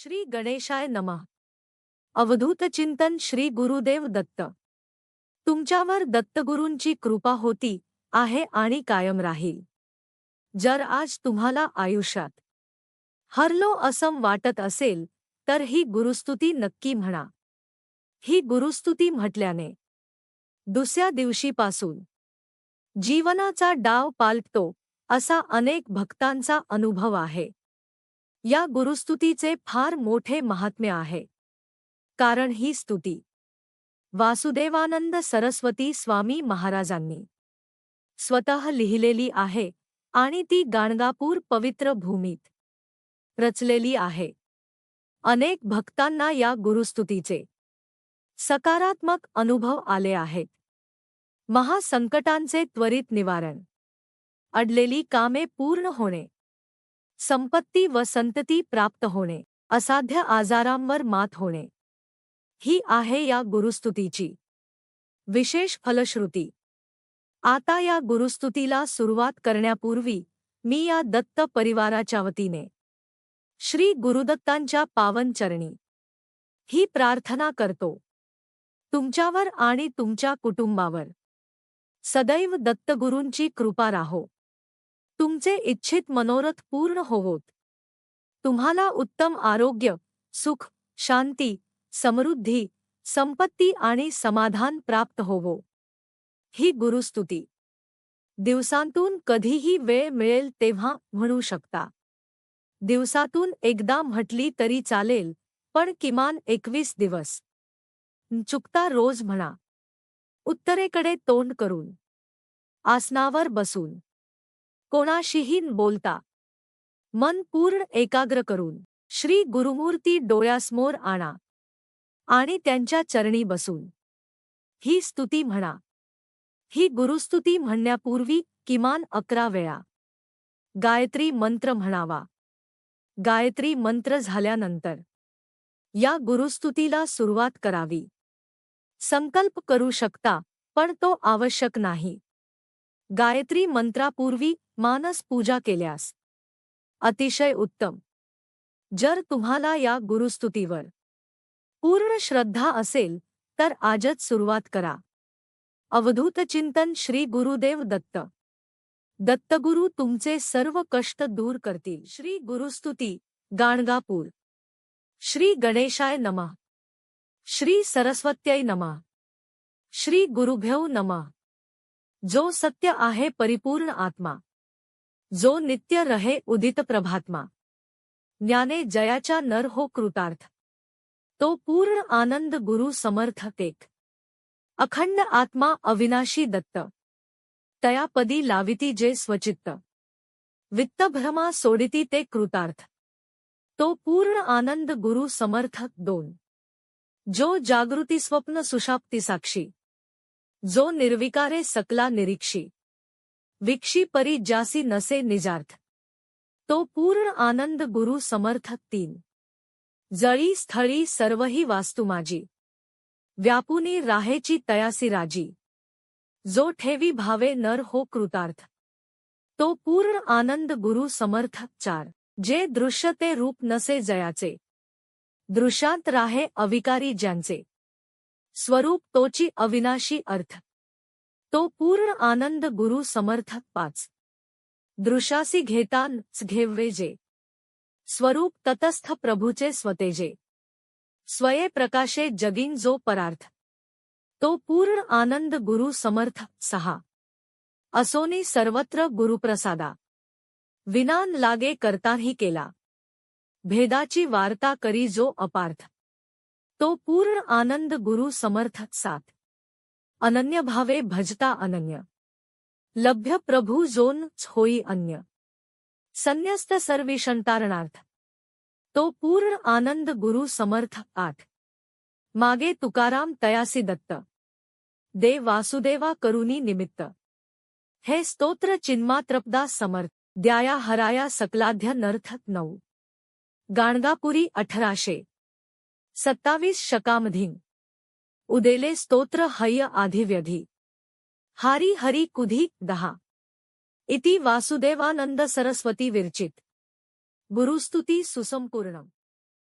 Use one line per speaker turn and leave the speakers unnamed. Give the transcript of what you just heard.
श्री गणेशाय नमः. अवधूत चिंतन श्री गुरुदेव दत्त. तुमच्यावर दत्तगुरूंची कृपा होती आहे आणि कायम राहील. जर आज तुम्हाला आयुष्यात हरलो असं वाटत असेल तर ही गुरुस्तुती नक्की म्हणा. ही गुरुस्तुती म्हटल्याने दुसऱ्या दिवशीपासून जीवनाचा डाव पालटतो असा अनेक भक्तांचा अनुभव आहे. या गुरुस्तुतीचे फार मोठे महात्म्य आहे. कारण ही स्तुती. वासुदेवानंद सरस्वती स्वामी महाराजांनी. स्वतः लिहिलेली आहे आणि ती गाणगापूर पवित्र भूमीत. रचलेली आहे. अनेक भक्तांना या गुरुस्तुतीचे. सकारात्मक अनुभव आले आहेत. महासंकटांचे त्वरित निवारण. अडलेली कामे पूर्ण होणे. संपत्ती व संतती प्राप्त होणे असाध्य आजारांवर मात होणे. ही आहे या गुरुस्तुतीची. विशेष फलश्रुती. आता या गुरुस्तुतीला सुरुवात करण्यापूर्वी मी या दत्त परिवाराच्या वतीने. श्री गुरुदत्तांच्या पावनचरणी. ही प्रार्थना करतो. तुमच्यावर आणि तुमच्या कुटुंबावर. सदैव दत्तगुरूंची कृपा राहो. तुमचे इच्छित मनोरथ पूर्ण होवोत. तुम्हाला उत्तम आरोग्य सुख शांती समृद्धी संपत्ती आणि समाधान प्राप्त होवो. ही गुरुस्तुती. दिवसांतून कधीही वेळ मिळेल तेव्हा म्हणू शकता. दिवसातून एकदा म्हटली तरी चालेल पण किमान एकवीस दिवस. चुकता रोज म्हणा. उत्तरेकडे तोंड करून. आसनावर बसून. कोणाशीही बोलता. मन पूर्ण एकाग्र करून. श्री गुरुमूर्ती डोळ्यासमोर आणा. आणि त्यांच्या चरणी बसून. ही स्तुती म्हणा. ही गुरुस्तुती म्हणण्यापूर्वी किमान अकरा वेळा. गायत्री मंत्र म्हणावा. गायत्री मंत्र झाल्यानंतर. या गुरुस्तुतीला सुरुवात करावी. संकल्प करू शकता पण तो आवश्यक नाही. गायत्री मंत्रापूर्वी मानस पूजा केल्यास. अतिशय उत्तम. जर तुम्हाला या गुरुस्तुतीवर पूर्ण श्रद्धा असेल तर आजच सुरुवात करा. अवधूत चिंतन श्री गुरुदेव दत्त. दत्तगुरु तुमचे सर्व कष्ट दूर करतील. श्री गुरुस्तुती गाणगापूर. श्री गणेशाय नमः. श्री सरस्वत्यै नमः. श्री गुरुभ्यौ नमः. जो सत्य आहे परिपूर्ण आत्मा. जो नित्य रहे उदित प्रभात्मा. ज्ञाने जयाच्या नर हो कृतार्थ. तो पूर्ण आनंद गुरु समर्थ एक अखंड आत्मा अविनाशी दत्त. तयापदी लाविती जे स्वचित्त. वित्तभ्रमा सोडिती ते कृतार्थ. तो पूर्ण आनंद गुरु समर्थक दोन. जो जागृती स्वप्न सुशाप्ती साक्षी. जो निर्विकारे सकला निरीक्षी. विक्षी परी जासी नसे निजार्थ. तो पूर्ण आनंद गुरु समर्थक तीन. जळी स्थळी सर्वही वास्तू माझी. व्यापुनी राहेची तयासी राजी. जो ठेवी भावे नर हो कृतार्थ. तो पूर्ण आनंद गुरु समर्थक चार. जे दृश्य ते रूप नसे जयाचे. दृशांत राहे अविकारी ज्यांचे. स्वरूप तोची अविनाशी अर्थ. तो पूर्ण आनंद गुरु समर्थक पाच. दृशासी घेताच घेववेजे स्वरूप ततस्थ प्रभूचे स्वतेजे. स्वये प्रकाशे जगिन जो परार्थ. तो पूर्ण आनंद गुरु समर्थ सहा. असोनी सर्वत्र गुरुप्रसादा. विनान लागे करताही केला. भेदाची वार्ता करी जो अपार्थ. तो पूर्ण आनंद गुरु समर्थक सात. अनन्य भावे भजता अनन्य। लभ्य प्रभु जोन छोई अन्य। संन्यस्त सर्वेषंतारणार्थ तो पूर्ण आनंद गुरु समर्थ आठ। मागे तुकाराम तयासी दत्त। दे वासुदेवा करुणी निमित्त। हे स्तोत्र चिन्मा त्रपदा समर्थ। द्याया हराया सकलाध्य नर्थ नऊ। गाणगापुरी अठराशे। सत्तावीस शकामधिंग उदेले स्तोत्र हय्य आधिव्यधी। हारी हरी कुधी दहा। इति वासुदेवानंद सरस्वती विरचित। गुरुस्तुती सुसंपूर्ण